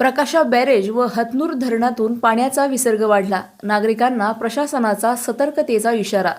प्रकाशा barrage व हतनूर धरणातून पाण्याचा विसर्ग वाढला. नागरिकांना प्रशासनाचा सतर्कतेचा इशारा.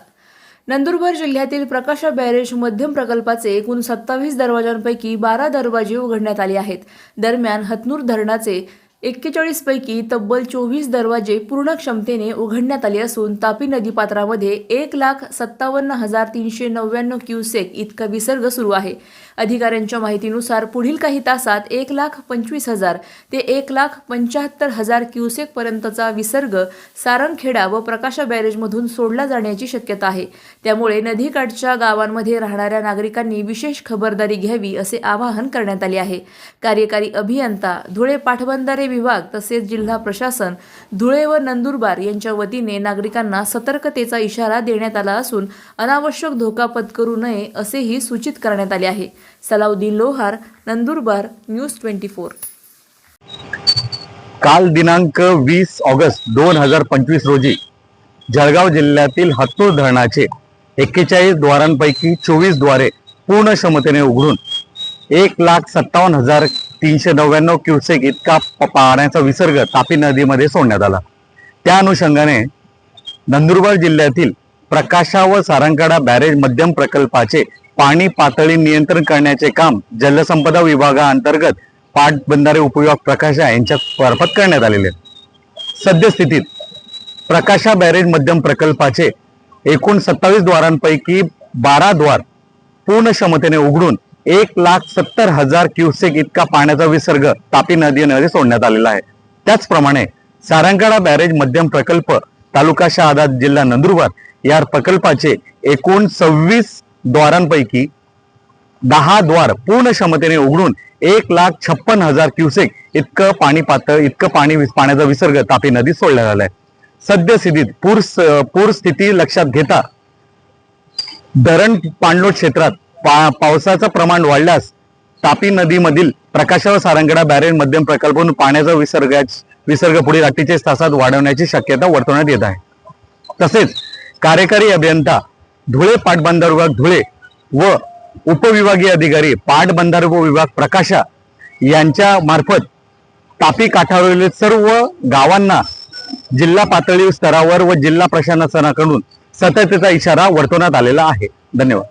नंदुरबार जिल्ह्यातील प्रकाशा बॅरेज मध्यम प्रकल्पाचे एकूण सत्तावीस दरवाजांपैकी बारा दरवाजे उघडण्यात आले आहेत. दरम्यान हतनूर धरणाचे एक्केचाळीसपैकी तब्बल चोवीस दरवाजे पूर्ण क्षमतेने उघडण्यात आले असून तापी नदीपात्रामध्ये एक लाख सत्तावन्न हजार तीनशे नव्याण्णव क्युसेक इतका विसर्ग सुरू आहे. अधिकाऱ्यांच्या माहितीनुसार पुढील काही तासात एक लाख पंचवीस हजार ते एक लाख पंच्याहत्तर हजार क्युसेक पर्यंतचा विसर्ग सारंगखेडा व प्रकाशा बॅरेजमधून सोडला जाण्याची शक्यता आहे. त्यामुळे नदीकाठच्या गावांमध्ये राहणाऱ्या नागरिकांनी विशेष खबरदारी घ्यावी असे आवाहन करण्यात आले आहे. कार्यकारी अभियंता धुळे पाटबंधारे विभाग तसेच जिल्हा प्रशासन धुळे व नंदुरबार यांच्या वतीने नागरिकांना सतर्कतेचा इशारा देण्यात आला असून अनावश्यक धोका पत्करू नये असेही सूचित करण्यात आले आहे. Salauddin Lohar Nandurbar news twenty four. काल दिनांक वीस ऑगस्ट दोन हजार पंचवीस रोजी जळगाव जिल्ह्यातील हत्तूर धरणाचे एक्केचाळीस द्वारांपैकी चोवीसद्वारे पूर्ण क्षमतेने उघडून एक लाख सत्तावन्न हजार तीनशे नव्याण्णव क्युसेक इतका प- पाण्याचा विसर्ग तापी नदीमध्ये सोडण्यात आला. त्या अनुषंगाने नंदुरबार जिल्ह्यातील प्रकाशा व सारंगडा बॅरेज मध्यम प्रकल्पाचे पाणी पातळी नियंत्रण करण्याचे काम जलसंपदा विभागाअंतर्गत पाटबंधारे उपविभाग प्रकाशा यांच्या मार्फत करण्यात आलेले सद्यस्थितीत प्रकाशा बॅरेज मध्यम प्रकल्पाचे एकूण सत्तावीस द्वारांपैकी बारा द्वार पूर्ण क्षमतेने उघडून एक लाख सत्तर हजार क्युसेक इतका पाण्याचा विसर्ग तापी नदीमध्ये सोडण्यात आलेला आहे. त्याचप्रमाणे सारंगडा बॅरेज मध्यम प्रकल्प तालुका शहादा जिल्हा नंदुरबार या प्रकल्पाचे एकूण सव्वीस द्वारांपैकी दहा द्वार पूर्ण क्षमतेने उघडून एक लाख छप्पन हजार क्युसेक इतकं पाणी पातळ इतकं पाणी पाण्याचा विसर्ग तापी नदीत सोडण्यात आलाय. सद्यस्थितीत पूर पूर स्थिती लक्षात घेता धरण पाणलोट क्षेत्रात पा पावसाचं प्रमाण वाढल्यास तापी नदीमधील प्रकाशा व सारंगडा बॅरेज मध्यम प्रकल्पातून पाण्याचा विसर्ग विसर्ग पुढील अठ्ठेचाळीस तासात वाढवण्याची शक्यता वर्तवण्यात येत आहे. तसेच कार्यकारी अभियंता धुळे पाटबंधार विभाग धुळे व उपविभागीय अधिकारी पाटबंधार विभाग प्रकाशा यांच्या मार्फत तापी काठावरील सर्व गावांना जिल्हा पातळी स्तरावर व जिल्हा प्रशासनाकडून सतर्कतेचा इशारा वर्तवण्यात आलेला आहे. धन्यवाद.